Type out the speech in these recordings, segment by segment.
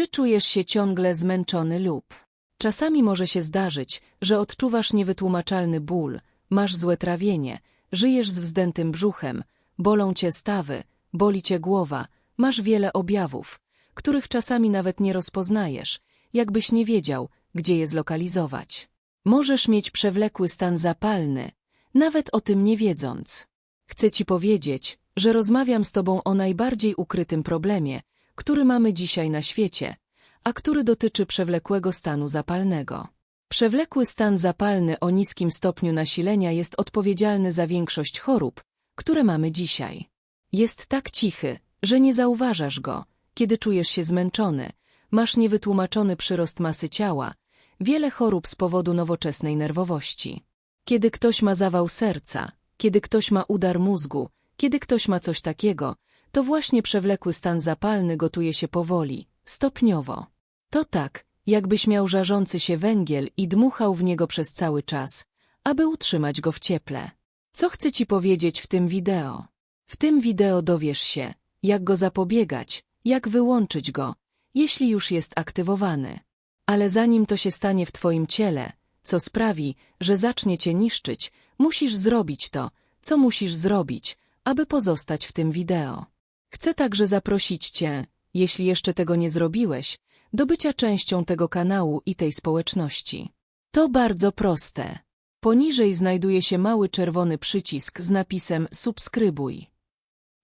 Czy czujesz się ciągle zmęczony lub? Czasami może się zdarzyć, że odczuwasz niewytłumaczalny ból, masz złe trawienie, żyjesz z wzdętym brzuchem, bolą cię stawy, boli cię głowa, masz wiele objawów, których czasami nawet nie rozpoznajesz, jakbyś nie wiedział, gdzie je zlokalizować. Możesz mieć przewlekły stan zapalny, nawet o tym nie wiedząc. Chcę ci powiedzieć, że rozmawiam z tobą o najbardziej ukrytym problemie, który mamy dzisiaj na świecie, a który dotyczy przewlekłego stanu zapalnego. Przewlekły stan zapalny o niskim stopniu nasilenia jest odpowiedzialny za większość chorób, które mamy dzisiaj. Jest tak cichy, że nie zauważasz go, kiedy czujesz się zmęczony, masz niewytłumaczony przyrost masy ciała, wiele chorób z powodu nowoczesnej nerwowości. Kiedy ktoś ma zawał serca, kiedy ktoś ma udar mózgu, kiedy ktoś ma coś takiego, to właśnie przewlekły stan zapalny gotuje się powoli, stopniowo. To tak, jakbyś miał żarzący się węgiel i dmuchał w niego przez cały czas, aby utrzymać go w cieple. Co chcę ci powiedzieć w tym wideo? W tym wideo dowiesz się, jak go zapobiegać, jak wyłączyć go, jeśli już jest aktywowany. Ale zanim to się stanie w twoim ciele, co sprawi, że zacznie cię niszczyć, musisz zrobić to, co musisz zrobić, aby pozostać w tym wideo. Chcę także zaprosić cię, jeśli jeszcze tego nie zrobiłeś, do bycia częścią tego kanału i tej społeczności. To bardzo proste. Poniżej znajduje się mały czerwony przycisk z napisem subskrybuj.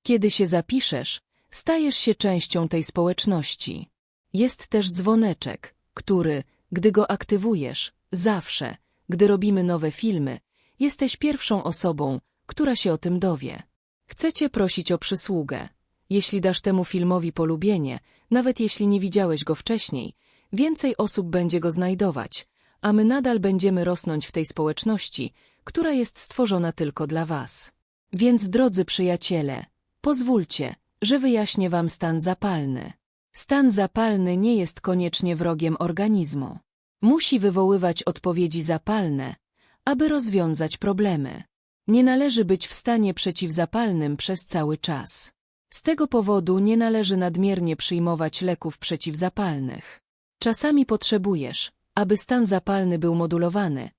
Kiedy się zapiszesz, stajesz się częścią tej społeczności. Jest też dzwoneczek, który, gdy go aktywujesz, zawsze, gdy robimy nowe filmy, jesteś pierwszą osobą, która się o tym dowie. Chcę cię prosić o przysługę. Jeśli dasz temu filmowi polubienie, nawet jeśli nie widziałeś go wcześniej, więcej osób będzie go znajdować, a my nadal będziemy rosnąć w tej społeczności, która jest stworzona tylko dla was. Więc drodzy przyjaciele, pozwólcie, że wyjaśnię wam stan zapalny. Stan zapalny nie jest koniecznie wrogiem organizmu. Musi wywoływać odpowiedzi zapalne, aby rozwiązać problemy. Nie należy być w stanie przeciwzapalnym przez cały czas. Z tego powodu nie należy nadmiernie przyjmować leków przeciwzapalnych. Czasami potrzebujesz, aby stan zapalny był modulowany,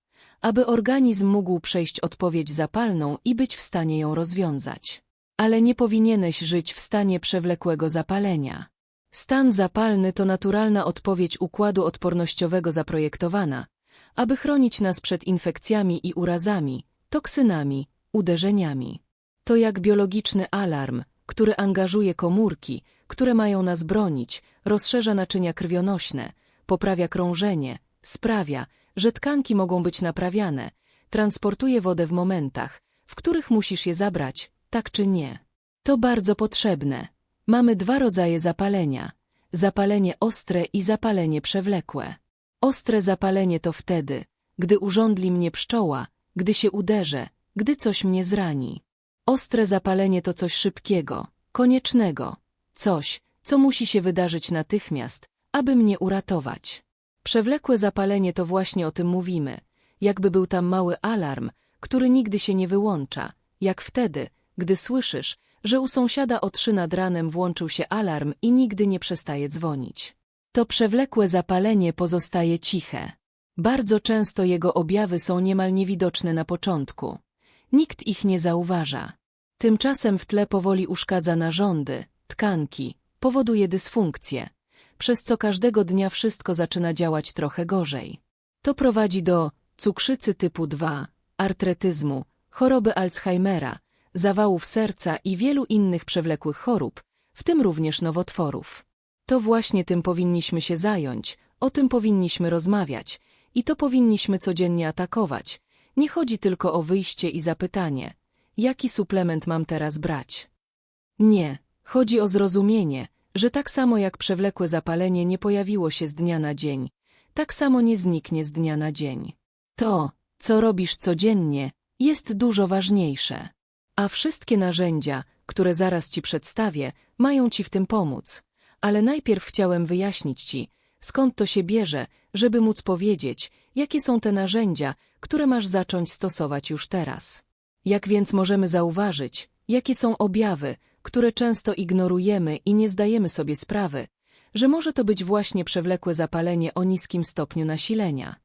aby organizm mógł przejść odpowiedź zapalną i być w stanie ją rozwiązać. Ale nie powinieneś żyć w stanie przewlekłego zapalenia. Stan zapalny to naturalna odpowiedź układu odpornościowego zaprojektowana, aby chronić nas przed infekcjami i urazami, toksynami, uderzeniami. To jak biologiczny alarm, który angażuje komórki, które mają nas bronić, rozszerza naczynia krwionośne, poprawia krążenie, sprawia, że tkanki mogą być naprawiane, transportuje wodę w momentach, w których musisz je zabrać, tak czy nie. To bardzo potrzebne. Mamy dwa rodzaje zapalenia. Zapalenie ostre i zapalenie przewlekłe. Ostre zapalenie to wtedy, gdy urządli mnie pszczoła, gdy się uderzę, gdy coś mnie zrani. Ostre zapalenie to coś szybkiego, koniecznego, coś, co musi się wydarzyć natychmiast, aby mnie uratować. Przewlekłe zapalenie to właśnie o tym mówimy, jakby był tam mały alarm, który nigdy się nie wyłącza, jak wtedy, gdy słyszysz, że u sąsiada o trzy nad ranem włączył się alarm i nigdy nie przestaje dzwonić. To przewlekłe zapalenie pozostaje ciche. Bardzo często jego objawy są niemal niewidoczne na początku. Nikt ich nie zauważa. Tymczasem w tle powoli uszkadza narządy, tkanki, powoduje dysfunkcję, przez co każdego dnia wszystko zaczyna działać trochę gorzej. To prowadzi do cukrzycy typu 2, artretyzmu, choroby Alzheimera, zawałów serca i wielu innych przewlekłych chorób, w tym również nowotworów. To właśnie tym powinniśmy się zająć, o tym powinniśmy rozmawiać i to powinniśmy codziennie atakować. Nie chodzi tylko o wyjście i zapytanie, jaki suplement mam teraz brać. Nie, chodzi o zrozumienie, że tak samo jak przewlekłe zapalenie nie pojawiło się z dnia na dzień, tak samo nie zniknie z dnia na dzień. To, co robisz codziennie, jest dużo ważniejsze. A wszystkie narzędzia, które zaraz ci przedstawię, mają ci w tym pomóc. Ale najpierw chciałem wyjaśnić ci, skąd to się bierze, żeby móc powiedzieć, jakie są te narzędzia, które masz zacząć stosować już teraz. Jak więc możemy zauważyć, jakie są objawy, które często ignorujemy i nie zdajemy sobie sprawy, że może to być właśnie przewlekłe zapalenie o niskim stopniu nasilenia.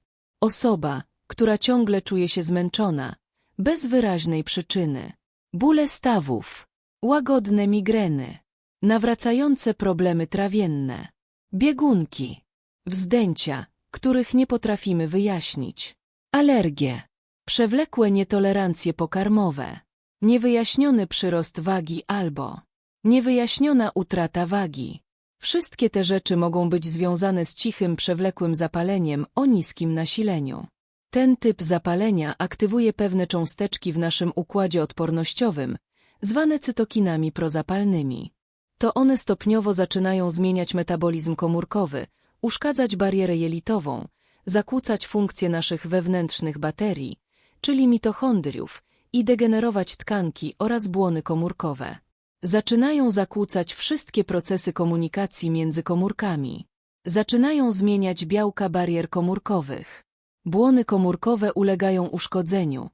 Osoba, która ciągle czuje się zmęczona, bez wyraźnej przyczyny. Bóle stawów, łagodne migreny, nawracające problemy trawienne, biegunki, wzdęcia, których nie potrafimy wyjaśnić, alergie, przewlekłe nietolerancje pokarmowe, niewyjaśniony przyrost wagi albo niewyjaśniona utrata wagi. Wszystkie te rzeczy mogą być związane z cichym, przewlekłym zapaleniem o niskim nasileniu. Ten typ zapalenia aktywuje pewne cząsteczki w naszym układzie odpornościowym, zwane cytokinami prozapalnymi. To one stopniowo zaczynają zmieniać metabolizm komórkowy, uszkadzać barierę jelitową, zakłócać funkcje naszych wewnętrznych baterii, czyli mitochondriów, i degenerować tkanki oraz błony komórkowe. Zaczynają zakłócać wszystkie procesy komunikacji między komórkami. Zaczynają zmieniać białka barier komórkowych. Błony komórkowe ulegają uszkodzeniu,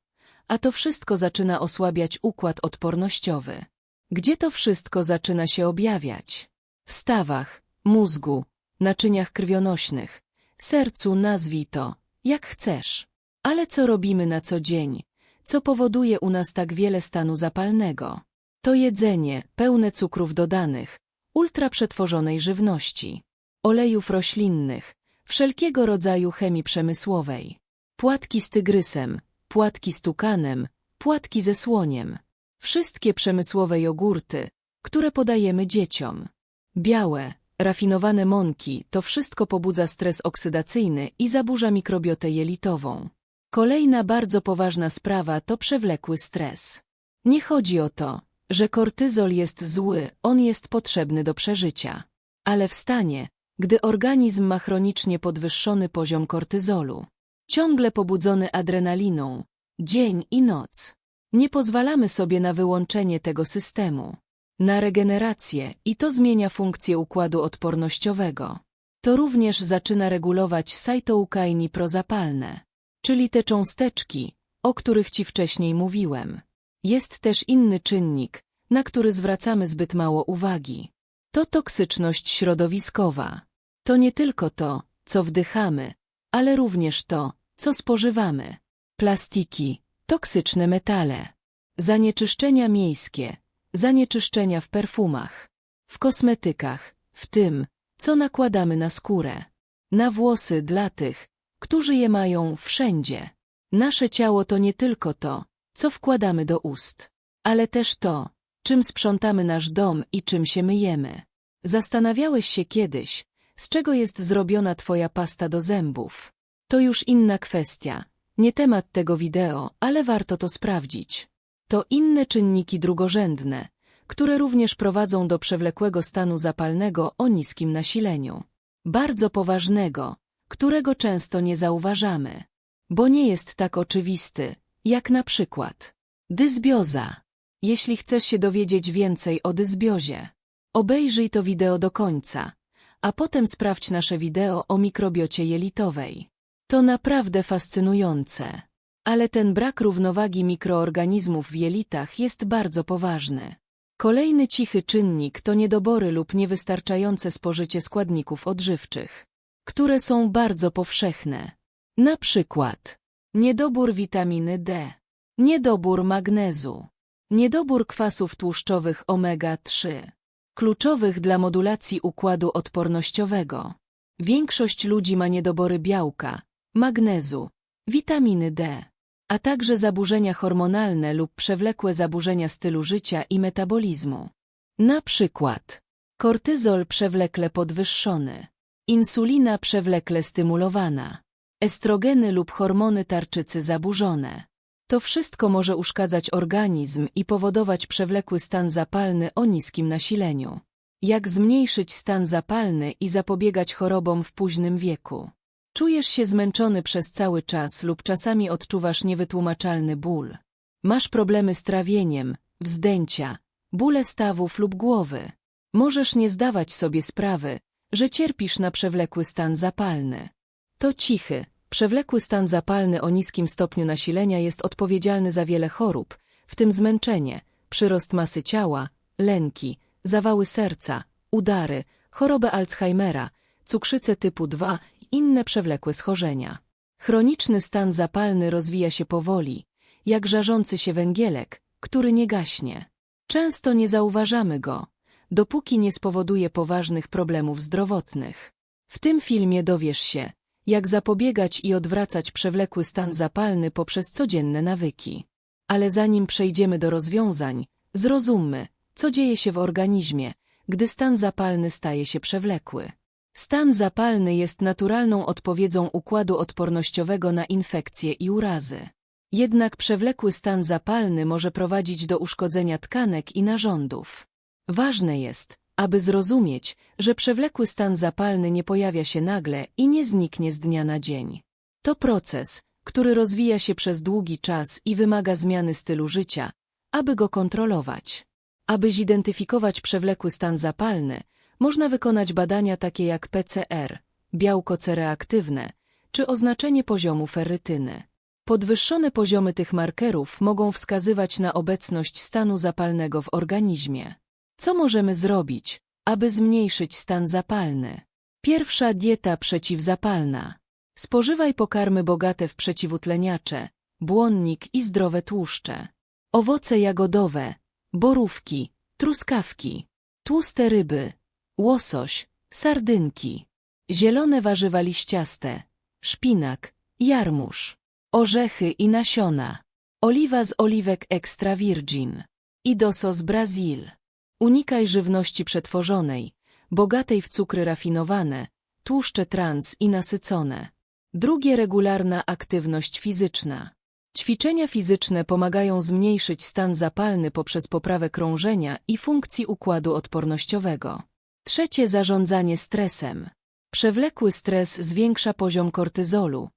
a to wszystko zaczyna osłabiać układ odpornościowy. Gdzie to wszystko zaczyna się objawiać? W stawach, mózgu, naczyniach krwionośnych, sercu nazwij to, jak chcesz. Ale co robimy na co dzień? Co powoduje u nas tak wiele stanu zapalnego? To jedzenie, pełne cukrów dodanych, ultraprzetworzonej żywności, olejów roślinnych, wszelkiego rodzaju chemii przemysłowej, płatki z tygrysem, płatki z tukanem, płatki ze słoniem, wszystkie przemysłowe jogurty, które podajemy dzieciom. Białe, rafinowane mąki, to wszystko pobudza stres oksydacyjny i zaburza mikrobiotę jelitową. Kolejna bardzo poważna sprawa to przewlekły stres. Nie chodzi o to, że kortyzol jest zły, on jest potrzebny do przeżycia. Ale w stanie, gdy organizm ma chronicznie podwyższony poziom kortyzolu, ciągle pobudzony adrenaliną, dzień i noc, nie pozwalamy sobie na wyłączenie tego systemu, na regenerację i to zmienia funkcję układu odpornościowego. To również zaczyna regulować sajtoukaini prozapalne, czyli te cząsteczki, o których Ci wcześniej mówiłem. Jest też inny czynnik, na który zwracamy zbyt mało uwagi. To toksyczność środowiskowa. To nie tylko to, co wdychamy, ale również to, co spożywamy. Plastiki, toksyczne metale, zanieczyszczenia miejskie, zanieczyszczenia w perfumach, w kosmetykach, w tym, co nakładamy na skórę, na włosy dla tych, którzy je mają wszędzie. Nasze ciało to nie tylko to, co wkładamy do ust, ale też to, czym sprzątamy nasz dom i czym się myjemy. Zastanawiałeś się kiedyś, z czego jest zrobiona twoja pasta do zębów. To już inna kwestia, nie temat tego wideo, ale warto to sprawdzić. To inne czynniki drugorzędne, które również prowadzą do przewlekłego stanu zapalnego o niskim nasileniu. Bardzo poważnego, którego często nie zauważamy, bo nie jest tak oczywisty, jak na przykład dysbioza. Jeśli chcesz się dowiedzieć więcej o dysbiozie, obejrzyj to wideo do końca, a potem sprawdź nasze wideo o mikrobiocie jelitowej. To naprawdę fascynujące. Ale ten brak równowagi mikroorganizmów w jelitach jest bardzo poważny. Kolejny cichy czynnik to niedobory lub niewystarczające spożycie składników odżywczych, które są bardzo powszechne. Na przykład niedobór witaminy D, niedobór magnezu, niedobór kwasów tłuszczowych omega-3, kluczowych dla modulacji układu odpornościowego. Większość ludzi ma niedobory białka, magnezu, witaminy D, a także zaburzenia hormonalne lub przewlekłe zaburzenia stylu życia i metabolizmu. Na przykład kortyzol przewlekle podwyższony, insulina przewlekle stymulowana, estrogeny lub hormony tarczycy zaburzone. To wszystko może uszkadzać organizm i powodować przewlekły stan zapalny o niskim nasileniu. Jak zmniejszyć stan zapalny i zapobiegać chorobom w późnym wieku? Czujesz się zmęczony przez cały czas lub czasami odczuwasz niewytłumaczalny ból. Masz problemy z trawieniem, wzdęcia, bóle stawów lub głowy. Możesz nie zdawać sobie sprawy, że cierpisz na przewlekły stan zapalny. To cichy, przewlekły stan zapalny o niskim stopniu nasilenia jest odpowiedzialny za wiele chorób, w tym zmęczenie, przyrost masy ciała, lęki, zawały serca, udary, chorobę Alzheimera, cukrzycę typu 2 i inne przewlekłe schorzenia. Chroniczny stan zapalny rozwija się powoli, jak żarzący się węgielek, który nie gaśnie. Często nie zauważamy go, dopóki nie spowoduje poważnych problemów zdrowotnych. W tym filmie dowiesz się, jak zapobiegać i odwracać przewlekły stan zapalny poprzez codzienne nawyki. Ale zanim przejdziemy do rozwiązań, zrozummy, co dzieje się w organizmie, gdy stan zapalny staje się przewlekły. Stan zapalny jest naturalną odpowiedzią układu odpornościowego na infekcje i urazy. Jednak przewlekły stan zapalny może prowadzić do uszkodzenia tkanek i narządów. Ważne jest, aby zrozumieć, że przewlekły stan zapalny nie pojawia się nagle i nie zniknie z dnia na dzień. To proces, który rozwija się przez długi czas i wymaga zmiany stylu życia, aby go kontrolować. Aby zidentyfikować przewlekły stan zapalny, można wykonać badania takie jak PCR, białko C reaktywne, czy oznaczenie poziomu ferrytyny. Podwyższone poziomy tych markerów mogą wskazywać na obecność stanu zapalnego w organizmie. Co możemy zrobić, aby zmniejszyć stan zapalny? Pierwsza dieta przeciwzapalna. Spożywaj pokarmy bogate w przeciwutleniacze, błonnik i zdrowe tłuszcze. Owoce jagodowe, borówki, truskawki, tłuste ryby, łosoś, sardynki, zielone warzywa liściaste, szpinak, jarmuż, orzechy i nasiona, oliwa z oliwek extra virgin, idoso z Brazil. Unikaj żywności przetworzonej, bogatej w cukry rafinowane, tłuszcze trans i nasycone. Drugie regularna aktywność fizyczna. Ćwiczenia fizyczne pomagają zmniejszyć stan zapalny poprzez poprawę krążenia i funkcji układu odpornościowego. Trzecie zarządzanie stresem. Przewlekły stres zwiększa poziom kortyzolu,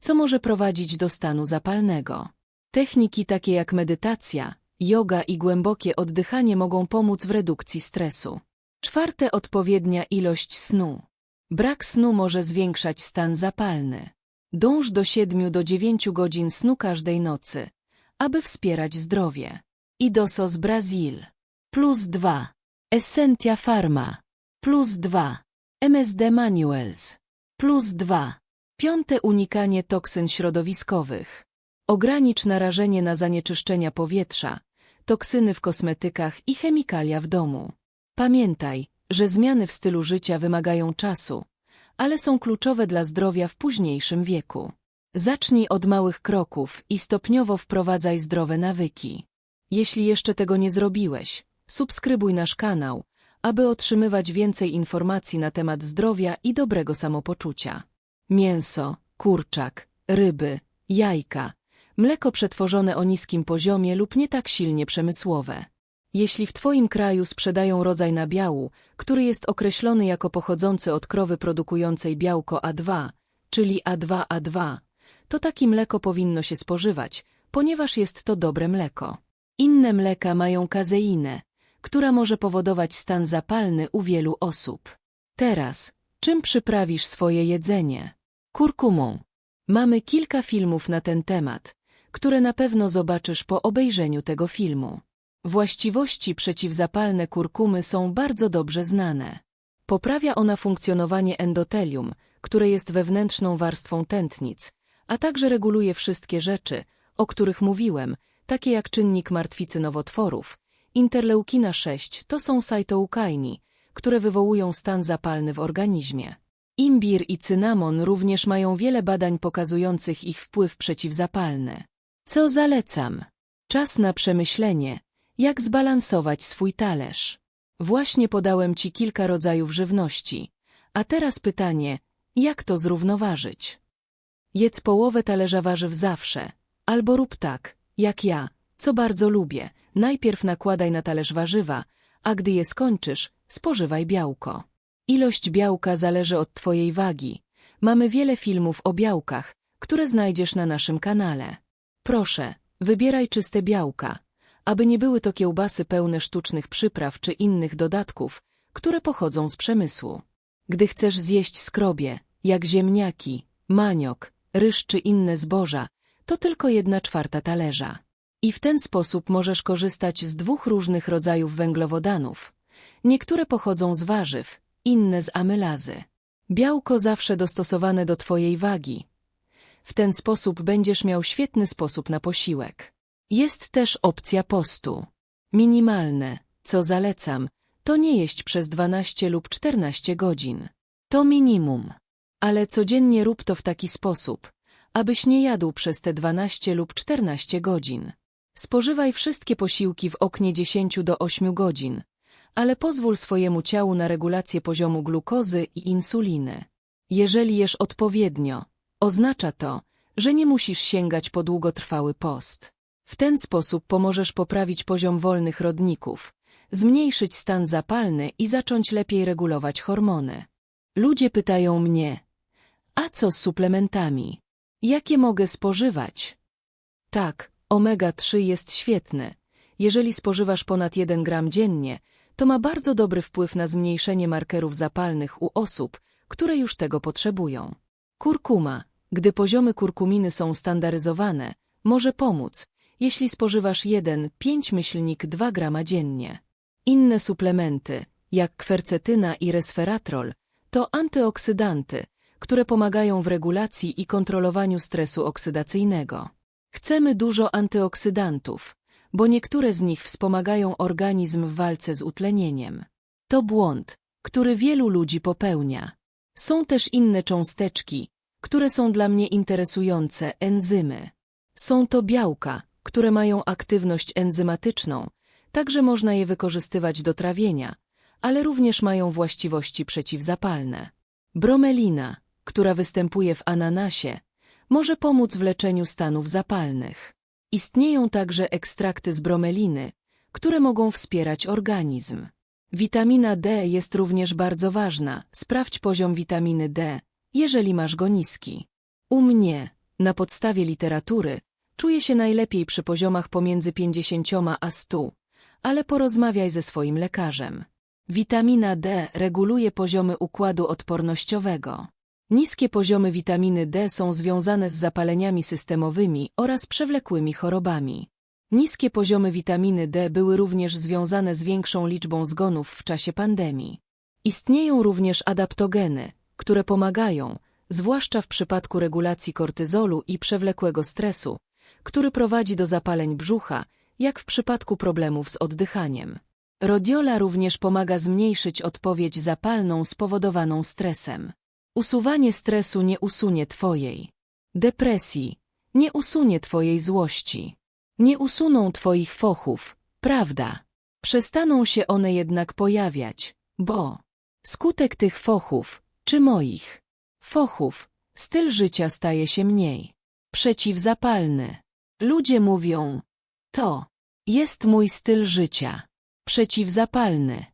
co może prowadzić do stanu zapalnego. Techniki takie jak medytacja, yoga i głębokie oddychanie mogą pomóc w redukcji stresu. Czwarte odpowiednia ilość snu. Brak snu może zwiększać stan zapalny. Dąż do 7 do 9 godzin snu każdej nocy, aby wspierać zdrowie. Idosos Brazil. Plus 2. Essentia Pharma. Plus 2. MSD Manuals. Plus 2. Piąte unikanie toksyn środowiskowych. Ogranicz narażenie na zanieczyszczenia powietrza, toksyny w kosmetykach i chemikalia w domu. Pamiętaj, że zmiany w stylu życia wymagają czasu, ale są kluczowe dla zdrowia w późniejszym wieku. Zacznij od małych kroków i stopniowo wprowadzaj zdrowe nawyki. Jeśli jeszcze tego nie zrobiłeś, subskrybuj nasz kanał, aby otrzymywać więcej informacji na temat zdrowia i dobrego samopoczucia. Mięso, kurczak, ryby, jajka, mleko przetworzone o niskim poziomie lub nie tak silnie przemysłowe. Jeśli w Twoim kraju sprzedają rodzaj nabiału, który jest określony jako pochodzący od krowy produkującej białko A2, czyli A2A2, to takie mleko powinno się spożywać, ponieważ jest to dobre mleko. Inne mleka mają kazeinę, która może powodować stan zapalny u wielu osób. Teraz, czym przyprawisz swoje jedzenie? Kurkumą. Mamy kilka filmów na ten temat, które na pewno zobaczysz po obejrzeniu tego filmu. Właściwości przeciwzapalne kurkumy są bardzo dobrze znane. Poprawia ona funkcjonowanie endotelium, które jest wewnętrzną warstwą tętnic, a także reguluje wszystkie rzeczy, o których mówiłem, takie jak czynnik martwicy nowotworów. Interleukina 6 to są cytoukaini, które wywołują stan zapalny w organizmie. Imbir i cynamon również mają wiele badań pokazujących ich wpływ przeciwzapalny. Co zalecam? Czas na przemyślenie, jak zbalansować swój talerz. Właśnie podałem Ci kilka rodzajów żywności, a teraz pytanie, jak to zrównoważyć? Jedz połowę talerza warzyw zawsze, albo rób tak, jak ja, co bardzo lubię. Najpierw nakładaj na talerz warzywa, a gdy je skończysz, spożywaj białko. Ilość białka zależy od Twojej wagi. Mamy wiele filmów o białkach, które znajdziesz na naszym kanale. Proszę, wybieraj czyste białka, aby nie były to kiełbasy pełne sztucznych przypraw czy innych dodatków, które pochodzą z przemysłu. Gdy chcesz zjeść skrobie, jak ziemniaki, maniok, ryż czy inne zboża, to tylko jedna czwarta talerza. I w ten sposób możesz korzystać z dwóch różnych rodzajów węglowodanów. Niektóre pochodzą z warzyw, inne z amylazy. Białko zawsze dostosowane do Twojej wagi. W ten sposób będziesz miał świetny sposób na posiłek. Jest też opcja postu. Minimalne, co zalecam, to nie jeść przez 12 lub 14 godzin. To minimum. Ale codziennie rób to w taki sposób, abyś nie jadł przez te 12 lub 14 godzin. Spożywaj wszystkie posiłki w oknie 10 do 8 godzin, ale pozwól swojemu ciału na regulację poziomu glukozy i insuliny. Jeżeli jesz odpowiednio, oznacza to, że nie musisz sięgać po długotrwały post. W ten sposób pomożesz poprawić poziom wolnych rodników, zmniejszyć stan zapalny i zacząć lepiej regulować hormony. Ludzie pytają mnie, a co z suplementami? Jakie mogę spożywać? Tak, omega-3 jest świetny. Jeżeli spożywasz ponad 1 gram dziennie, to ma bardzo dobry wpływ na zmniejszenie markerów zapalnych u osób, które już tego potrzebują. Kurkuma, gdy poziomy kurkuminy są standaryzowane, może pomóc, jeśli spożywasz 1,5 myślnik 2 grama dziennie. Inne suplementy, jak kwercetyna i resveratrol, to antyoksydanty, które pomagają w regulacji i kontrolowaniu stresu oksydacyjnego. Chcemy dużo antyoksydantów, bo niektóre z nich wspomagają organizm w walce z utlenieniem. To błąd, który wielu ludzi popełnia. Są też inne cząsteczki, które są dla mnie interesujące, enzymy. Są to białka, które mają aktywność enzymatyczną, także można je wykorzystywać do trawienia, ale również mają właściwości przeciwzapalne. Bromelina, która występuje w ananasie, może pomóc w leczeniu stanów zapalnych. Istnieją także ekstrakty z bromeliny, które mogą wspierać organizm. Witamina D jest również bardzo ważna. Sprawdź poziom witaminy D, jeżeli masz go niski. U mnie, na podstawie literatury, czuję się najlepiej przy poziomach pomiędzy 50 a 100, ale porozmawiaj ze swoim lekarzem. Witamina D reguluje poziomy układu odpornościowego. Niskie poziomy witaminy D są związane z zapaleniami systemowymi oraz przewlekłymi chorobami. Niskie poziomy witaminy D były również związane z większą liczbą zgonów w czasie pandemii. Istnieją również adaptogeny, które pomagają, zwłaszcza w przypadku regulacji kortyzolu i przewlekłego stresu, który prowadzi do zapaleń brzucha, jak w przypadku problemów z oddychaniem. Rodiola również pomaga zmniejszyć odpowiedź zapalną spowodowaną stresem. Usuwanie stresu nie usunie Twojej depresji, nie usunie Twojej złości, nie usuną Twoich fochów, prawda? Przestaną się one jednak pojawiać, bo skutek tych fochów, czy moich fochów, styl życia staje się mniej przeciwzapalny. Ludzie mówią, to jest mój styl życia, przeciwzapalny.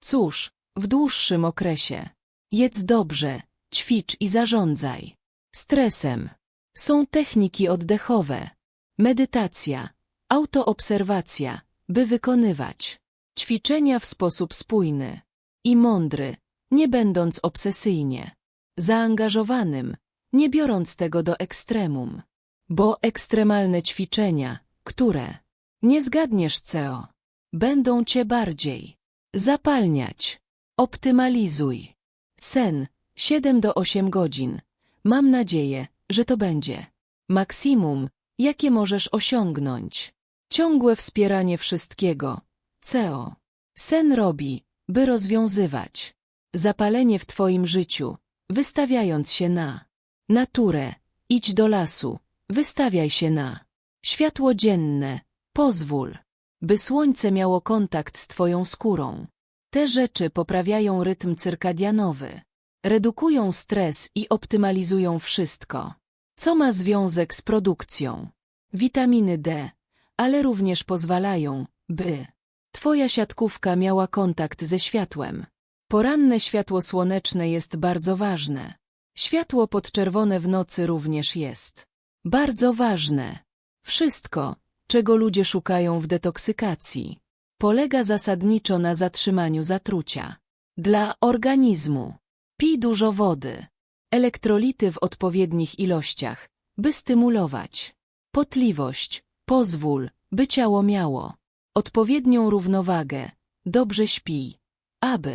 Cóż, w dłuższym okresie Jedz dobrze, ćwicz i zarządzaj. Stresem. Są techniki oddechowe. Medytacja, autoobserwacja, by wykonywać ćwiczenia w sposób spójny i mądry, nie będąc obsesyjnie zaangażowanym, nie biorąc tego do ekstremum. Bo ekstremalne ćwiczenia, które nie zgadniesz CO, będą cię bardziej zapalniać. Optymalizuj. Sen 7 do 8 godzin. Mam nadzieję, że to będzie maksimum, jakie możesz osiągnąć. Ciągłe wspieranie wszystkiego. CEO. Sen robi, by rozwiązywać zapalenie w Twoim życiu, wystawiając się na naturę. Idź do lasu, wystawiaj się na światło dzienne, pozwól, by słońce miało kontakt z Twoją skórą. Te rzeczy poprawiają rytm cyrkadianowy, redukują stres i optymalizują wszystko, co ma związek z produkcją witaminy D, ale również pozwalają, by Twoja siatkówka miała kontakt ze światłem. Poranne światło słoneczne jest bardzo ważne. Światło podczerwone w nocy również jest bardzo ważne. Wszystko, czego ludzie szukają w detoksykacji, polega zasadniczo na zatrzymaniu zatrucia. Dla organizmu. Pij dużo wody, elektrolity w odpowiednich ilościach, by stymulować. Potliwość, pozwól, by ciało miało odpowiednią równowagę, dobrze śpij, aby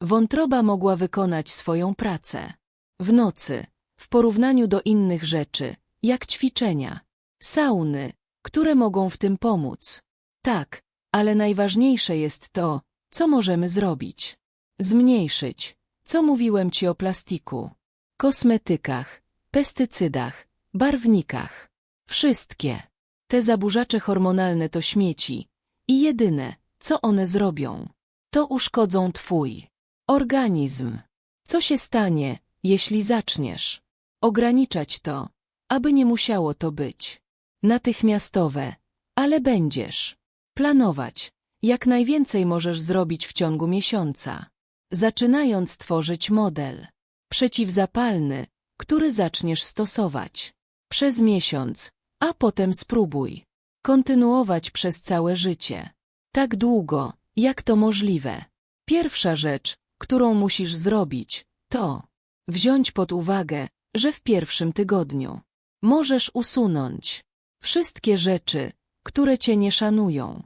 Wątroba mogła wykonać swoją pracę. W nocy, w porównaniu do innych rzeczy, jak ćwiczenia, sauny, które mogą w tym pomóc. Tak, ale najważniejsze jest to, co możemy zrobić. Zmniejszyć. Co mówiłem ci o plastiku? Kosmetykach, pestycydach, barwnikach. Wszystkie. Te zaburzacze hormonalne to śmieci. I jedyne, co one zrobią, to uszkodzą twój organizm. Co się stanie, jeśli zaczniesz ograniczać to, aby nie musiało to być natychmiastowe, ale będziesz planować, jak najwięcej możesz zrobić w ciągu miesiąca, zaczynając tworzyć model przeciwzapalny, który zaczniesz stosować przez miesiąc, a potem spróbuj kontynuować przez całe życie. Tak długo, jak to możliwe. Pierwsza rzecz, którą musisz zrobić, to wziąć pod uwagę, że w pierwszym tygodniu możesz usunąć wszystkie rzeczy, które cię nie szanują.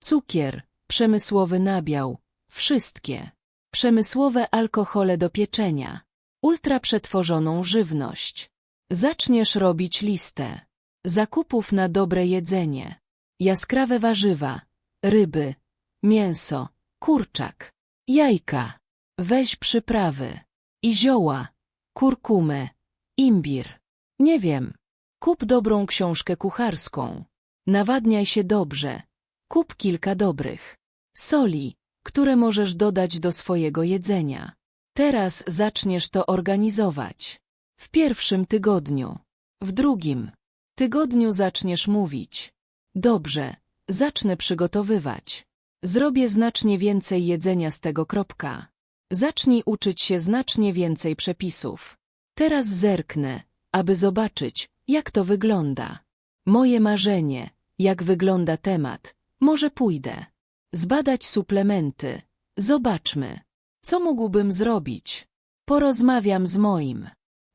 Cukier, przemysłowy nabiał, wszystkie. Przemysłowe alkohole do pieczenia, ultraprzetworzoną żywność. Zaczniesz robić listę zakupów na dobre jedzenie, jaskrawe warzywa, ryby, mięso, kurczak, jajka, weź przyprawy i zioła, kurkumę, imbir. Nie wiem, kup dobrą książkę kucharską, nawadniaj się dobrze, kup kilka dobrych soli, które możesz dodać do swojego jedzenia. Teraz zaczniesz to organizować. W pierwszym tygodniu. W drugim tygodniu zaczniesz mówić. Dobrze, zacznę przygotowywać. Zrobię znacznie więcej jedzenia z tego kropka. Zacznij uczyć się znacznie więcej przepisów. Teraz zerknę, aby zobaczyć, jak to wygląda. Moje marzenie, jak wygląda temat. Może pójdę. Zbadać suplementy. Zobaczmy. Co mógłbym zrobić? Porozmawiam z moim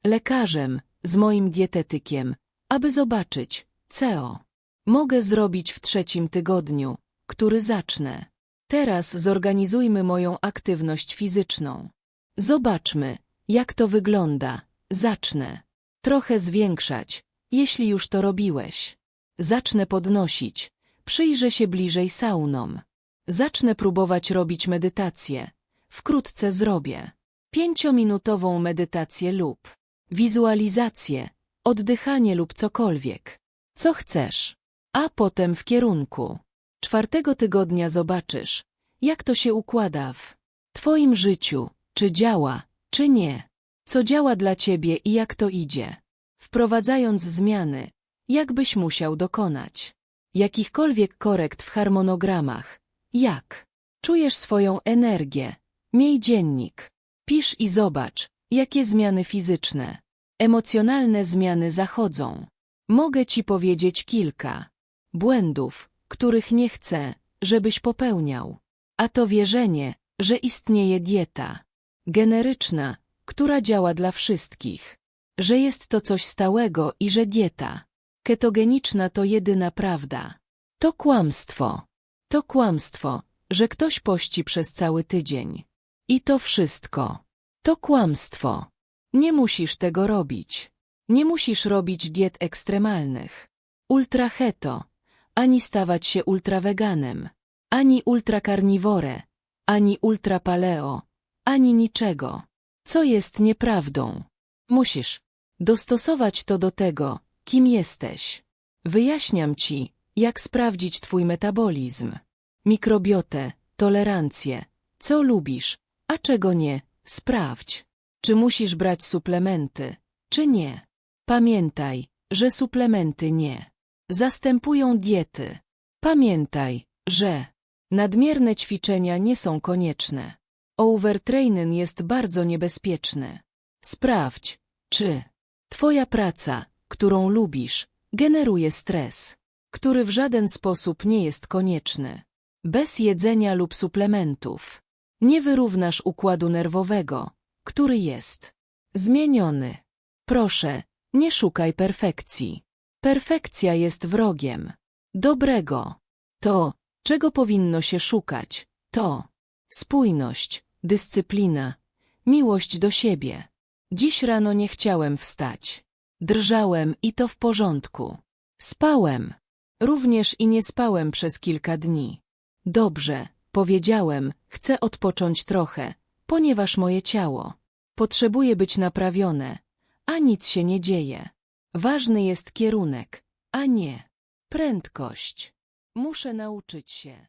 lekarzem, z moim dietetykiem, aby zobaczyć, co mogę zrobić w trzecim tygodniu, który zacznę. Teraz zorganizujmy moją aktywność fizyczną. Zobaczmy, jak to wygląda. Zacznę. Trochę zwiększać, jeśli już to robiłeś. Zacznę podnosić. Przyjrzę się bliżej saunom. Zacznę próbować robić medytację. Wkrótce zrobię pięciominutową medytację lub wizualizację, oddychanie lub cokolwiek, co chcesz. A potem w kierunku czwartego tygodnia zobaczysz, jak to się układa w twoim życiu, czy działa, czy nie, co działa dla ciebie i jak to idzie. Wprowadzając zmiany, jakbyś musiał dokonać jakichkolwiek korekt w harmonogramach, jak? Czujesz swoją energię, miej dziennik, pisz i zobacz, jakie zmiany fizyczne, emocjonalne zmiany zachodzą. Mogę ci powiedzieć kilka błędów, których nie chcę, żebyś popełniał. A to wierzenie, że istnieje dieta generyczna, która działa dla wszystkich, że jest to coś stałego i że dieta ketogeniczna to jedyna prawda. To kłamstwo. To kłamstwo, że ktoś pości przez cały tydzień. I to wszystko. To kłamstwo. Nie musisz tego robić. Nie musisz robić diet ekstremalnych. Ultra keto, ani stawać się ultraweganem, ani ultrakarniwore, ani ultrapaleo, ani niczego, co jest nieprawdą. Musisz dostosować to do tego, kim jesteś. Wyjaśniam ci, jak sprawdzić twój metabolizm, mikrobiotę, tolerancję, co lubisz, a czego nie, sprawdź. Czy musisz brać suplementy, czy nie. Pamiętaj, że suplementy nie zastępują diety. Pamiętaj, że nadmierne ćwiczenia nie są konieczne. Overtraining jest bardzo niebezpieczny. Sprawdź, czy Twoja praca, którą lubisz, generuje stres, który w żaden sposób nie jest konieczny. Bez jedzenia lub suplementów nie wyrównasz układu nerwowego, który jest zmieniony. Proszę, nie szukaj perfekcji. Perfekcja jest wrogiem dobrego. To, czego powinno się szukać, to spójność, dyscyplina, miłość do siebie. Dziś rano nie chciałem wstać. Drżałem i to w porządku. Spałem. Również i nie spałem przez kilka dni. Dobrze, powiedziałem, chcę odpocząć trochę, ponieważ moje ciało potrzebuje być naprawione, a nic się nie dzieje. Ważny jest kierunek, a nie prędkość. Muszę nauczyć się